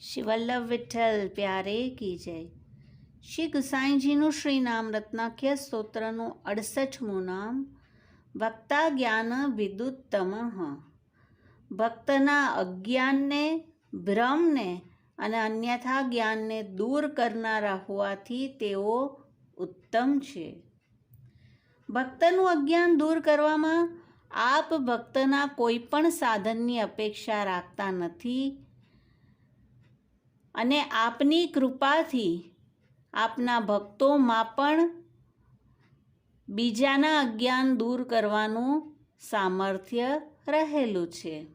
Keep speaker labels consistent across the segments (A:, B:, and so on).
A: શ્રી વલ્લભ વિઠ્ઠલ પ્યારે કી જય. શ્રી ગુસાઈજીનું શ્રી નામ રત્નાખ્ય સ્તોત્રનું અડસઠમું નામ. ભક્તા જ્ઞાન વિદુત્તમ. ભક્તના અજ્ઞાનને, ભ્રમને અને અન્યથા જ્ઞાનને દૂર કરનારા હોવાથી તેઓ ઉત્તમ છે. ભક્તનું અજ્ઞાન દૂર કરવામાં આપ ભક્તના કોઈ પણ સાધનની અપેક્ષા રાખતા નથી. અને આપની કૃપાથી આપના ભક્તોમાં પણ બીજાના અજ્ઞાન દૂર કરવાનું સામર્થ્ય રહેલું છે.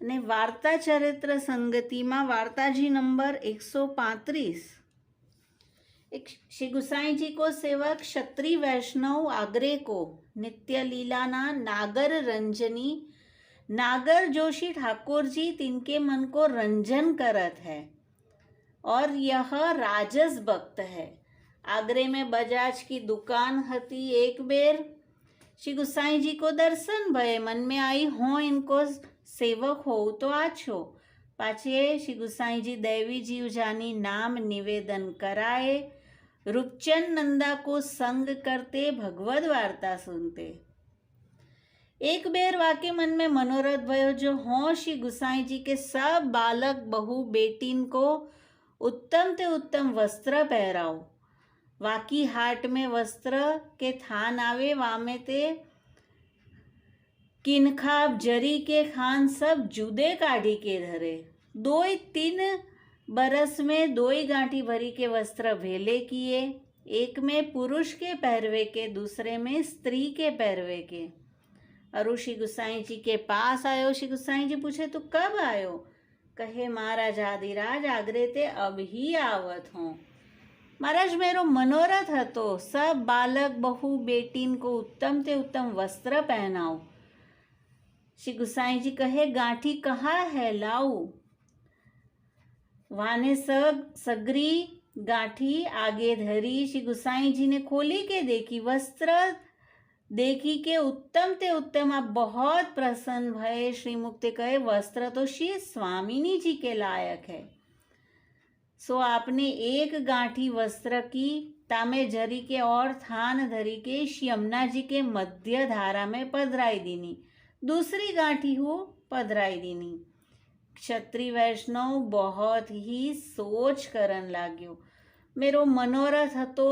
A: અને વાર્તા ચરિત્ર સંગતિમાં વાર્તાજી નંબર એકસો પાંત્રીસ. એક શ્રી ગુસાઈજી કો સેવક ક્ષત્રિય વૈષ્ણવ આગ્રેકો નિત્ય લીલાના નાગર રંજની नागर जोशी ठाकुर जी तिनके मन को रंजन करत है और यह राजस भक्त है। आगरे में बजाज की दुकान हती एक बेर। श्री गुसाई जी को दर्शन भय, मन में आई, हो, इनको सेवक हो तो आछो। पाछे श्री गुसाई जी देवी जीव जानी नाम निवेदन कराए। रूपचंद नंदा को संग करते भगवत एक बेर वाके मन में मनोरथ भयो, जो हों श्री गुसाई जी के सब बालक, बहु, बेटीन को उत्तम ते उत्तम वस्त्र पहराओ वाकी हाट में वस्त्र के थान आवे, वामे ते किनखाब जरी के खान, सब जुदे काढ़ी के धरे। दो तीन बरस में दो ही गांठी भरी के वस्त्र भेले किए, एक में पुरुष के पहरवे के, दूसरे में स्त्री के पहरवे के। अरु श्री गुसाई जी के पास आयो श्री गुसाई जी पूछे, तू कब आयो? कहे, महाराज आदिराज, आगरे ते अब ही आवत हों। महाराज, मेरो मनोरथ હતો सब बालक, बहु, बेटीन को उत्तम ते उत्तम वस्त्र पहनाओ। श्री गुसाई जी कहे, गांठी कहाँ है? लाऊ वाने सग, सगरी, गांठी, आगे धरी। श्री गुसाई जी ने खोली के देखी, वस्त्र देखी के उत्तम ते उत्तम आप बहुत प्रसन्न भय श्री मुक्ति कहे वस्त्र तो श्री स्वामिनी जी के लायक है सो आपने एक गांठी वस्त्र की तामे जरी के और थान धरी के श्री यमुना जी के मध्य धारा में पधराई दीनी दूसरी गांठी हो पधराई दीनी ક્ષત્રિય વૈષ્ણવ बहुत ही सोच करन लाग्यो मेरो मनोरथ હતો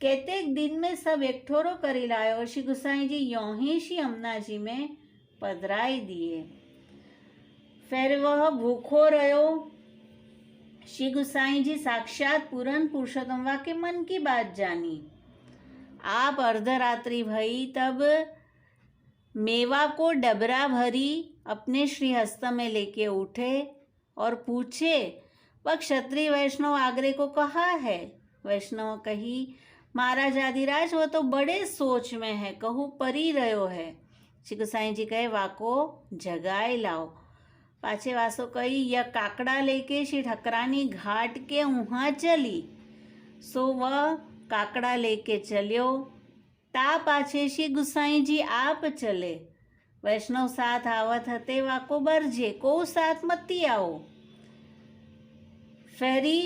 A: કેતેક दिन में सब एकठोरो કરી લાયો શ્રી ગુસાઈ जी यों ही श्री यमुना जी में पधराई दिए फिर वह भूखो रहो श्री गुसाई जी साक्षात पूरन पुरुषोत्तम वा के मन की बात जानी आप अर्धरात्रि भई तब मेवा को डबरा भरी अपने श्री हस्त में लेके उठे और पूछे वह क्षत्रिय वैष्णव आगरे को कहा है वैष्णव कही महाराज आदिराज वो तो बड़े सोच में है कहू परी रहो है श्री गोसाई जी कहे वाको जगाए लाओ पाछे वासो कही यह काकड़ा लेके श्री ठकरानी घाट के वहाँ चली सो वह काकड़ा लेके चलियो ता पाछे श्री गुसाई जी आप चले वैष्णव साथ आवत हते वाको बरजे को साथ मती आओ फेरी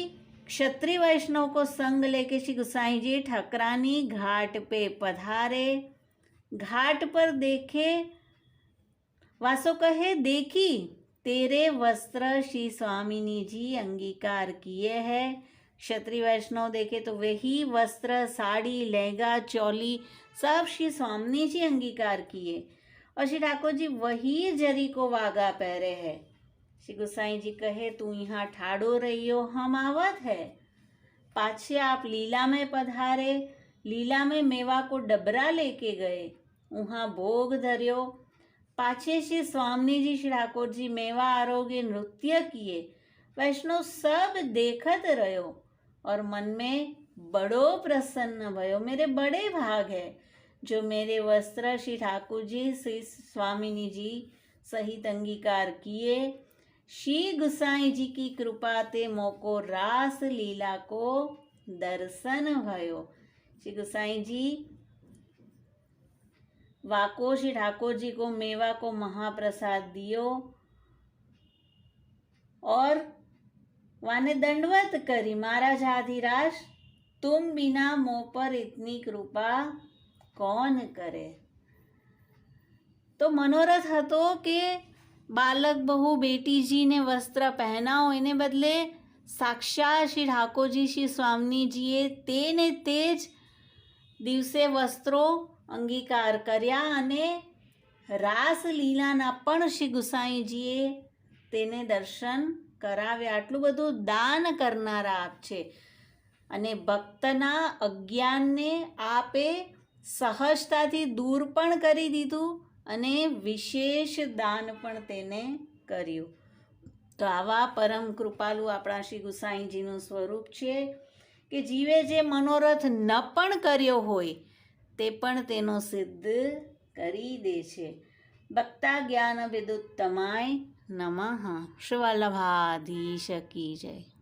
A: क्षत्रिय वैष्णव को संग लेके श्री गुसाई जी ठकरानी घाट पे पधारे। घाट पर देखे, वासो कहे, देखी, तेरे वस्त्र श्री स्वामिनी जी अंगीकार किए हैं। क्षत्रिय वैष्णव देखे तो वही वस्त्र, साड़ी, लहंगा, चोली सब श्री स्वामिनी जी अंगीकार किए। और श्री ठाकुर जी वही जरी को वागा पहरे है। श्री गुसाई जी कहे, तू यहाँ ठाड़ो रहियो, हम आवत है। पाछे आप लीला में पधारे, लीला में मेवा को डबरा लेके गए वहाँ भोग धरियो। पाछे श्री स्वामी जी, श्री ठाकुर जी मेवा आरोग्य नृत्य किए वैष्णव सब देखत रहो और मन में बड़ो प्रसन्न भयो, मेरे बड़े भाग है, जो मेरे वस्त्र श्री ठाकुर जी, श्री स्वामिनी जी सहित अंगीकार किए। श्री गुसाई जी की कृपा ते मोको रास लीला को दर्शन भयो श्री गुसाई जी वाको श्री ठाकुर जी को मेवा को महाप्रसाद दियो વાને દંડવત કરી મહારાજ આધિરાજ તુમ બિના મો પર ઇતની કૃપા કોણ કરે તો મનોરથ હતો કે બાલક બહુ બેટીજીને વસ્ત્ર પહેનાવો, એને બદલે સાક્ષાત શ્રી ઠાકોરજી, શ્રી સ્વામીજીએ તેને તે જ દિવસે વસ્ત્રો અંગીકાર કર્યા અને રાસલીલાના પણ શ્રી ગુસાઈજીએ તેને દર્શન કરાવ્યા. આટલું બધું દાન કરનારા આપ છે અને ભક્તના અજ્ઞાનને આપે સહજતાથી દૂર પણ કરી દીધું. અને વિશેષ દાન પણ તેને કર્યું. તો આવા પરમ કૃપાલુ આપણા શ્રી ગુસાઈજીનું સ્વરૂપ છે કે જીવે જે મનોરથ ન પણ કર્યો હોય, તે પણ તેનો સિદ્ધ કરી દે છે. ભક્તા જ્ઞાન વિદુત્તમાય નમઃ. શિવલ્લભાધીશ કી જય.